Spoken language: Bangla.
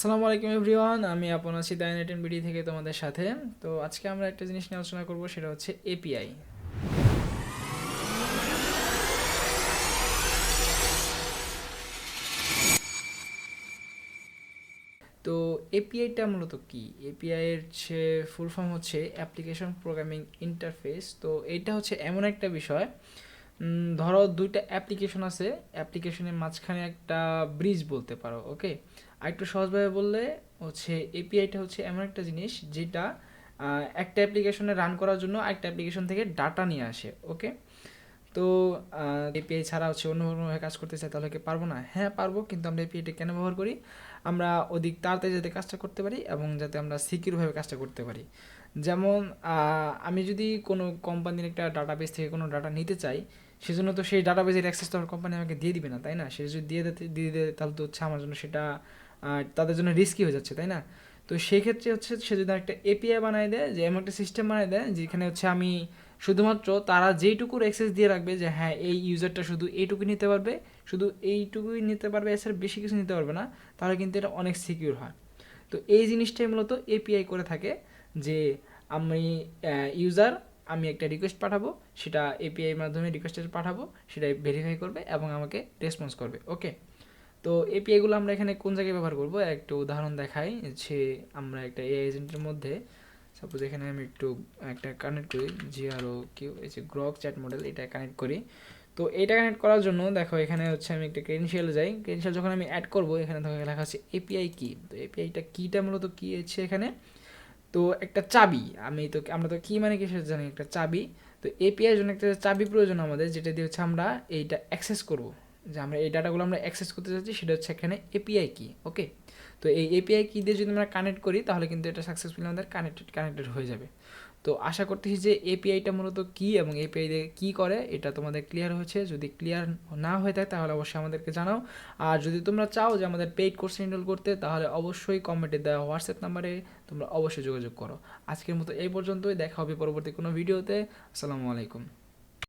আসসালামু আলাইকুম এভরিওয়ান, আমি আপন আছি দাইনেটেন বিডি থেকে তোমাদের সাথে। তো আজকে আমরা একটা জিনিস নিয়ে আলোচনা করব, সেটা হচ্ছে এপিআই তো এপিআইটা মূলত কি? এপিআই এর যে ফুল ফর্ম হচ্ছে অ্যাপ্লিকেশন প্রোগ্রামিং ইন্টারফেস তো এইটা হচ্ছে এমন একটা বিষয় ধরো দুইটা অ্যাপ্লিকেশন আছে। অ্যাপ্লিকেশনের মাঝখানে একটা ব্রিজ বলতে পারো ওকে আর একটু সহজভাবে বললে হচ্ছে এপিআইটা হচ্ছে এমন একটা জিনিস যেটা একটা অ্যাপ্লিকেশনে রান করার জন্য একটা অ্যাপ্লিকেশন থেকে ডাটা নিয়ে আসে ওকে তো এপিআই ছাড়া হচ্ছে অন্য কোনোভাবে কাজ করতে চাই তাহলে কি পারব না? হ্যাঁ পারব, কিন্তু আমরা এপিআইটা কেন ব্যবহার করি? আমরা অধিক তাড়াতাড়ি যাতে কাজটা করতে পারি এবং যাতে আমরা সিকিউরভাবে কাজটা করতে পারি। যেমন আমি যদি কোনো কোম্পানির একটা ডাটাবেস থেকে কোনো ডাটা নিতে চাই সেজন্য তো সেই ডাটাবেসের অ্যাক্সেস তো আমার কোম্পানি আমাকে দিয়ে দিবে না, তাই না? সে যদি দিয়ে দিতে, দিয়ে দেয়, তাহলে তো হচ্ছে আমার জন্য সেটা তাদের জন্য রিস্কি হয়ে যাচ্ছে, তাই না? তো সেই ক্ষেত্রে হচ্ছে সে যদি একটা এপিআই বানায় দেয়, যে এমন একটা সিস্টেম বানায় দেয়, যেখানে হচ্ছে আমি শুধুমাত্র তারা যেইটুকুর অ্যাক্সেস দিয়ে রাখবে যে হ্যাঁ এই ইউজারটা শুধু এইটুকুই নিতে পারবে, শুধু এইটুকুই নিতে পারবে এছাড়া বেশি কিছু নিতে পারবে না, তাহলে কিন্তু এটা অনেক সিকিউর হয়। তো এই জিনিসটাই মূলত এপিআই করে থাকে যে আমি ইউজার আমি একটা রিকোয়েস্ট পাঠাবো, সেটা এপিআই মাধ্যমে রিকোয়েস্টটা পাঠাবো সেটা ভেরিফাই করবে এবং আমাকে রেসপন্স করবে ওকে তো এপিআইগুলো আমরা এখানে কোন জায়গায় ব্যবহার করব? একটা উদাহরণ দেখাই যে আমরা একটা এআই এজেন্টের মধ্যে সাপোজ এখানে আমি একটু একটা কানেক্ট করি জি আরও কিউ এই যে গ্রক চ্যাট মডেল এটা কানেক্ট করি। তো এটা কানেক্ট করার জন্য দেখো এখানে হচ্ছে আমি একটা ক্রেডেনশিয়াল যাই ক্রেডেনশিয়াল যখন আমি অ্যাড করব, এখানে দেখো লেখা আছে এপিআই কি? তো এপিআইটা কিটা মূলত কী হচ্ছে এখানে? তো একটা চাবি, আমি তো আমরা তো কি মানে কি সেটা জানি একটা চাবি? তো এপিআই জন্য একটা চাবি প্রয়োজন আমাদের, যেটা দিয়ে হচ্ছে আমরা এইটা অ্যাক্সেস করব। যে আমরা এই ডাটাগুলো আমরা অ্যাক্সেস করতে চাচ্ছি, সেটা হচ্ছে এখানে এপিআই কি ওকে তো এই এপিআই কি দিয়ে যদি আমরা কানেক্ট করি, তাহলে কিন্তু এটা সাকসেসফুলি আমাদের কানেক্টেড কানেক্টেড হয়ে যাবে। তো আশা করতেছি যে এপিআইটা মূলত কি এবং এপিআই দিয়ে কী করে, এটা তোমাদের ক্লিয়ার হয়েছে। যদি ক্লিয়ার না হয়ে থাকে, তাহলে অবশ্যই আমাদেরকে জানাও। আর যদি তোমরা চাও যে আমাদের পেইড কোর্স এনরোল করতে, তাহলে অবশ্যই কমেন্টে দেওয়া হোয়াটসঅ্যাপ নাম্বারে তোমরা অবশ্যই যোগাযোগ করো। আজকের মতো এই পর্যন্তই। দেখা হবে পরবর্তী কোনো ভিডিওতে আসসালামু আলাইকুম।